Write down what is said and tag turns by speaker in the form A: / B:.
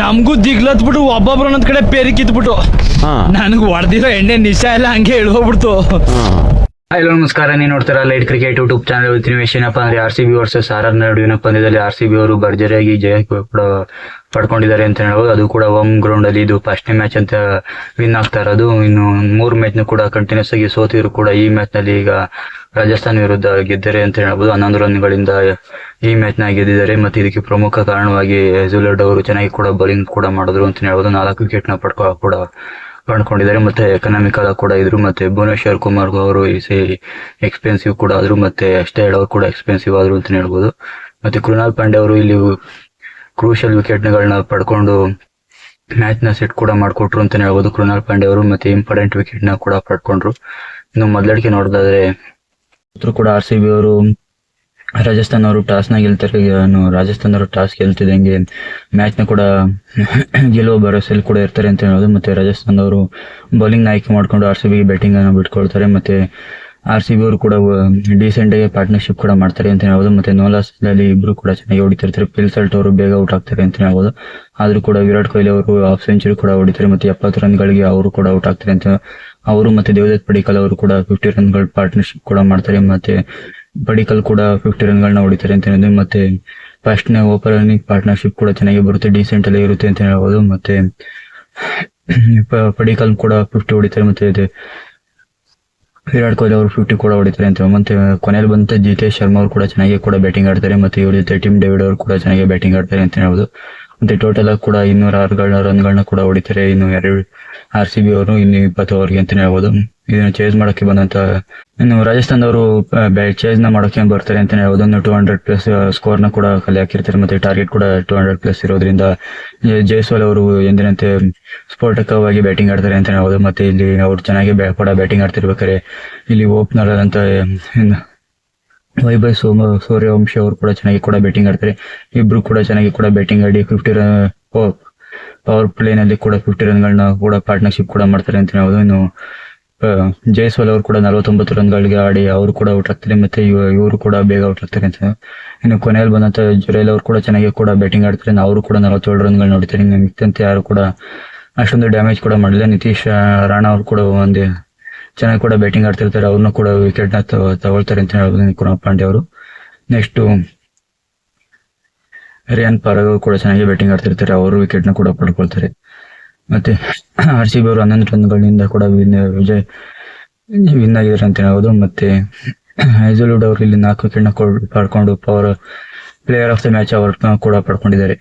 A: ನಮಗೂ ದಿಗ್ಲತ್ ಬಿಟ್ಟು ಒಬ್ಬೊಬ್ರು ಒಂದೊಂದ್ ಕಡೆ ಪೇರಿ ಕಿತ್ಬಿಟ್ಟು.
B: ಹಾ.
A: ನನಗ್ ಹೊಡೆದಿರೋ ಎಣ್ಣೆ ನಿಶ ಎಲ್ಲ ಹಂಗೆ ಇಳ್ದೋಗ್ಬಿಡ್ತು
B: ಹಾ.
C: ಹಲೋ ನಮಸ್ಕಾರ. ನೀವು ನೋಡ್ತಾರ light cricket YouTube channel with ವಿಷಯ ಏನಪ್ಪ ಅಂದ್ರೆ R C B versus R R ನಡುವಿನ ಪಂದ್ಯದಲ್ಲಿ ಆರ್ ಸಿ ಬಿ ಅವರು ಭರ್ಜರಿಯಾಗಿ ಜಯ ಕೂಡ ಪಡ್ಕೊಂಡಿದ್ದಾರೆ ಅಂತ ಹೇಳ್ಬೋದು. ಅದು ಕೂಡ ಹೋಮ್ ಗ್ರೌಂಡ್ ಅಲ್ಲಿ ಇದು ಫಸ್ಟ್ನೇ ಮ್ಯಾಚ್ ಅಂತ ವಿನ್ ಆಗ್ತಾ ಇರೋದು. ಇನ್ನು ಮೂರು ಮ್ಯಾಚ್ನ ಕೂಡ ಕಂಟಿನ್ಯೂಸ್ ಆಗಿ ಸೋತಿದ್ರು ಕೂಡ ಈ ಮ್ಯಾಚ್ನಲ್ಲಿ ಈಗ ರಾಜಸ್ಥಾನ್ ವಿರುದ್ಧ ಗೆದ್ದರೆ ಅಂತ ಹೇಳಬಹುದು ಹನ್ನೊಂದು ರನ್ಗಳಿಂದ ಈ ಮ್ಯಾಚ್ನ ಗೆದ್ದಿದ್ದಾರೆ. ಮತ್ತೆ ಇದಕ್ಕೆ ಪ್ರಮುಖ ಕಾರಣವಾಗಿ ಹೆಜುಲರ್ಡ್ ಅವರು ಚೆನ್ನಾಗಿ ಕೂಡ ಬೌಲಿಂಗ್ ಕೂಡ ಮಾಡಿದ್ರು ಅಂತ ಹೇಳ್ಬೋದು. ನಾಲ್ಕು ವಿಕೆಟ್ನ ಪಡ್ಕೊ ಕೂಡ ಪಡ್ಕೊಂಡಿದ್ದಾರೆ ಮತ್ತೆ ಎಕನಾಮಿಕಲ್ ಕೂಡ ಇದ್ರು. ಮತ್ತೆ ಭುವನೇಶ್ವರ್ ಕುಮಾರ್ ಅವರು ಎಕ್ಸ್ಪೆನ್ಸಿವ್ ಕೂಡ ಆದ್ರು. ಮತ್ತೆ ಅಷ್ಟೇ ಅವರು ಕೂಡ ಎಕ್ಸ್ಪೆನ್ಸಿವ್ ಆದ್ರು ಅಂತ ಹೇಳ್ಬೋದು. ಮತ್ತೆ ಕೃಣಾಲ್ ಪಾಂಡೆ ಅವರು ಇಲ್ಲಿ ಕ್ರೂಷಿಯಲ್ ವಿಕೆಟ್ ಗಳನ್ನ ಪಡ್ಕೊಂಡು ಮ್ಯಾಚ್ನ ಸೆಟ್ ಕೂಡ ಮಾಡಿಕೊಟ್ರು ಅಂತ ಹೇಳ್ಬೋದು ಕೃಣಾಲ್ ಪಾಂಡೆ ಅವರು. ಮತ್ತೆ ಇಂಪಾರ್ಟೆಂಟ್ ವಿಕೆಟ್ನ ಕೂಡ ಪಡ್ಕೊಂಡ್ರು. ಇನ್ನು ಮೊದಲಡಿಕೆ ನೋಡೋದಾದ್ರೆ ಕೂಡ ಆರ್ ಸಿ ಬಿ ಅವರು, ರಾಜಸ್ಥಾನ್ ಅವರು ಟಾಸ್ನ ಗೆಲ್ತಾರೆ. ರಾಜಸ್ಥಾನ್ ಅವರು ಟಾಸ್ ಗೆಲ್ತಿದಂಗೆ ಮ್ಯಾಚ್ನ ಕೂಡ ಗೆಲುವ ಭರವಸೆಯಲ್ಲಿ ಕೂಡ ಇರ್ತಾರೆ ಅಂತ ಹೇಳೋದು. ಮತ್ತೆ ರಾಜಸ್ಥಾನ್ ಅವರು ಬೌಲಿಂಗ್ ಆಯ್ಕೆ ಮಾಡ್ಕೊಂಡು ಆರ್ ಸಿ ಬಿ ಬ್ಯಾಟಿಂಗ್ ಅನ್ನು ಬಿಟ್ಕೊಳ್ತಾರೆ. ಮತ್ತೆ ಆರ್ ಸಿ ಅವರು ಕೂಡ ಡೀಸೆಂಟ್ ಆಗಿ ಪಾರ್ಟ್ನರ್ಶಿಪ್ ಕೂಡ ಮಾಡ್ತಾರೆ ಅಂತ ಹೇಳ್ಬೋದು. ಮತ್ತೆ ನೋಲಾಸ್ ಅಲ್ಲಿ ಇಬ್ರು ಕೂಡ ಚೆನ್ನಾಗಿ ಹೊಡಿತಿರ್ತಾರೆ. ಪಿಲ್ಸಲ್ಟ್ ಅವರು ಬೇಗ ಔಟ್ ಆಗ್ತಾರೆ ಅಂತ ಹೇಳ್ಬೋದು. ಆದ್ರೂ ಕೂಡ ವಿರಾಟ್ ಕೊಹ್ಲಿ ಅವರು ಹಾಫ್ ಸೆಂಚುರಿ ಕೂಡ ಹೊಡಿತಾರೆ. ಮತ್ತೆ ಎಪ್ಪತ್ತು ರನ್ಗಳಿಗೆ ಅವರು ಕೂಡ ಔಟ್ ಆಗ್ತಾರೆ ಅಂತ ಅವರು ಮತ್ತೆ ದೇವದತ್ ಪಡಿಕಲ್ ಅವರು ಕೂಡ ಫಿಫ್ಟಿ ರನ್ಗಳ ಪಾರ್ಟ್ನರ್ಶಿಪ್ ಕೂಡ ಮಾಡ್ತಾರೆ ಮತ್ತೆ ಪಡಿಕಲ್ ಕೂಡ ಫಿಫ್ಟಿ ರನ್ಗಳನ್ನ ಹೊಡಿತಾರೆ ಅಂತ ಹೇಳಿದ್ರೆ ಮತ್ತೆ ಫಸ್ಟ್ನ ಓಪನಿಂಗ್ ಪಾರ್ಟ್ನರ್ಶಿಪ್ ಕೂಡ ಚೆನ್ನಾಗಿ ಬರುತ್ತೆ ಡೀಸೆಂಟ್ ಅಲ್ಲಿ ಇರುತ್ತೆ ಅಂತ ಹೇಳ್ಬೋದು. ಮತ್ತೆ ಪಡಿಕಲ್ ಕೂಡ ಫಿಫ್ಟಿ ಹೊಡಿತಾರೆ ಮತ್ತೆ ವಿರಾಟ್ ಕೊಹ್ಲಿ ಅವರು ಫಿಫ್ಟಿ ಕೂಡ ಹೊಡಿತಾರೆ ಅಂತ ಮತ್ತೆ ಕೊನೆಯಲ್ಲಿ ಬಂತ ಜಿತೇಶ್ ಶರ್ಮಾ ಅವರು ಕೂಡ ಚೆನ್ನಾಗಿ ಕೂಡ ಬ್ಯಾಟಿಂಗ್ ಆಡ್ತಾರೆ ಮತ್ತೆ ಇವ್ರ ಜೊತೆ ಟಿಮ್ ಡೇವಿಡ್ ಅವರು ಕೂಡ ಚೆನ್ನಾಗಿ ಬ್ಯಾಟಿಂಗ್ ಆಡ್ತಾರೆ ಅಂತ ಹೇಳ್ಬೋದು. ಮತ್ತೆ ಟೋಟಲ್ ಕೂಡ ಇನ್ನೂರ ಆರುಗಳ ರನ್ಗಳನ್ನ ಕೂಡ ಹೊಡಿತಾರೆ. ಇನ್ನು ಎರಡು ಆರ್ ಸಿ ಬಿ ಅವರು, ಇನ್ನು ಇಪ್ಪತ್ತು ಓವರ್ಗೆ ಅಂತಾನೆ ಹೇಳ್ಬೋದು. ಇದನ್ನ ಚೇಸ್ ಮಾಡಕ್ಕೆ ಬಂದಂತ, ಇನ್ನು ರಾಜಸ್ಥಾನದವರು ಚೇಸ್ನ ಮಾಡೋಕೆ ಬರ್ತಾರೆ ಅಂತಾನೆ ಹೇಳ್ಬೋದು. ಟೂ ಹಂಡ್ರೆಡ್ ಪ್ಲಸ್ ಸ್ಕೋರ್ನ ಕೂಡ ಕಲೆ ಹಾಕಿರ್ತಾರೆ. ಮತ್ತೆ ಟಾರ್ಗೆಟ್ ಕೂಡ ಟೂ ಹಂಡ್ರೆಡ್ ಪ್ಲಸ್ ಇರೋದ್ರಿಂದ ಜೈಸ್ವಾಲ್ ಅವರು ಎಂದಿನಂತೆ ಸ್ಫೋಟಕವಾಗಿ ಬ್ಯಾಟಿಂಗ್ ಆಡ್ತಾರೆ ಅಂತಾನೆ ಹೇಳ್ಬೋದು. ಮತ್ತೆ ಇಲ್ಲಿ ಅವ್ರು ಚೆನ್ನಾಗಿ ಕೂಡ ಬ್ಯಾಟಿಂಗ್ ಆಡ್ತಿರ್ಬೇಕಾದ್ರೆ, ಇಲ್ಲಿ ಓಪನರ್ ಆದಂತ ವೈಭವ್ ಸೋಮ ಸೂರ್ಯವಂಶಿ ಅವರು ಕೂಡ ಚೆನ್ನಾಗಿ ಕೂಡ ಬ್ಯಾಟಿಂಗ್ ಆಡ್ತಾರೆ. ಇಬ್ರು ಕೂಡ ಚೆನ್ನಾಗಿ ಕೂಡ ಬ್ಯಾಟಿಂಗ್ ಆಡಿ ಫಿಫ್ಟಿ ರನ್ ಪವರ್ ಪ್ಲೇ ನಲ್ಲಿ ಕೂಡ ಫಿಫ್ಟಿ ರನ್ಗಳನ್ನ ಕೂಡ ಪಾರ್ಟ್ನರ್ಶಿಪ್ ಕೂಡ ಮಾಡ್ತಾರೆ ಅಂತ ಹೇಳ್ಬೋದು. ಇನ್ನು ಜಯಸ್ವಾಲ್ ಅವರು ಕೂಡ ನಲವತ್ತೊಂಬತ್ತು ರನ್ಗಳಿಗೆ ಆಡಿ ಅವರು ಕೂಡ ಔಟ್ ಆಗ್ತಾರೆ ಮತ್ತೆ ಇವ- ಇವರು ಕೂಡ ಬೇಗ ಔಟ್ ಆಗ್ತಾರೆ ಅಂತ. ಇನ್ನು ಕೊನೆಯಲ್ಲಿ ಬಂದಂತ ಜುರೈಲ್ ಅವರು ಕೂಡ ಚೆನ್ನಾಗಿ ಕೂಡ ಬ್ಯಾಟಿಂಗ್ ಆಡ್ತಾರೆ. ಅವರು ಕೂಡ ನಲವತ್ತೇಳು ರನ್ಗಳು ನೋಡ್ತಾರೆ ಮಿಕ್ಕಂತೆ ಯಾರು ಕೂಡ ಅಷ್ಟೊಂದು ಡ್ಯಾಮೇಜ್ ಕೂಡ ಮಾಡಿಲ್ಲ ನಿತೀಶ್ ರಾಣಾ ಅವರು ಕೂಡ ಒಂದು ಚೆನ್ನಾಗಿ ಕೂಡ ಬ್ಯಾಟಿಂಗ್ ಆಡ್ತಿರ್ತಾರೆ, ಅವ್ರನ್ನ ಕೂಡ ವಿಕೆಟ್ನ ತಗೊಳ್ತಾರೆ ಅಂತ ಹೇಳ್ಬೋದು ಕುಮಾರ್ ಪಾಂಡೆ ಅವರು. ನೆಕ್ಸ್ಟ್ ರಿಯಾನ್ ಪರಾಗ್ ಅವರು ಕೂಡ ಚೆನ್ನಾಗಿ ಬ್ಯಾಟಿಂಗ್ ಆಡ್ತಿರ್ತಾರೆ, ಅವರು ವಿಕೆಟ್ನ ಕೂಡ ಪಡ್ಕೊಳ್ತಾರೆ. ಮತ್ತೆ ಆರ್ ಸಿ ಬಿ ಅವರು ಹನ್ನೊಂದು ರನ್ಗಳಿಂದ ಕೂಡ ವಿಜಯ್ ವಿನ್ ಆಗಿದ್ದಾರೆ ಅಂತ ಹೇಳ್ಬೋದು. ಮತ್ತೆ ಹೈಜಲ್ವುಡ್ ಅವರು ಇಲ್ಲಿ ನಾಲ್ಕು ವಿಕೆಟ್ನ ಪಡ್ಕೊಂಡು power player of the match ಅವ್ರನ್ನ ಕೂಡ ಪಡ್ಕೊಂಡಿದ್ದಾರೆ.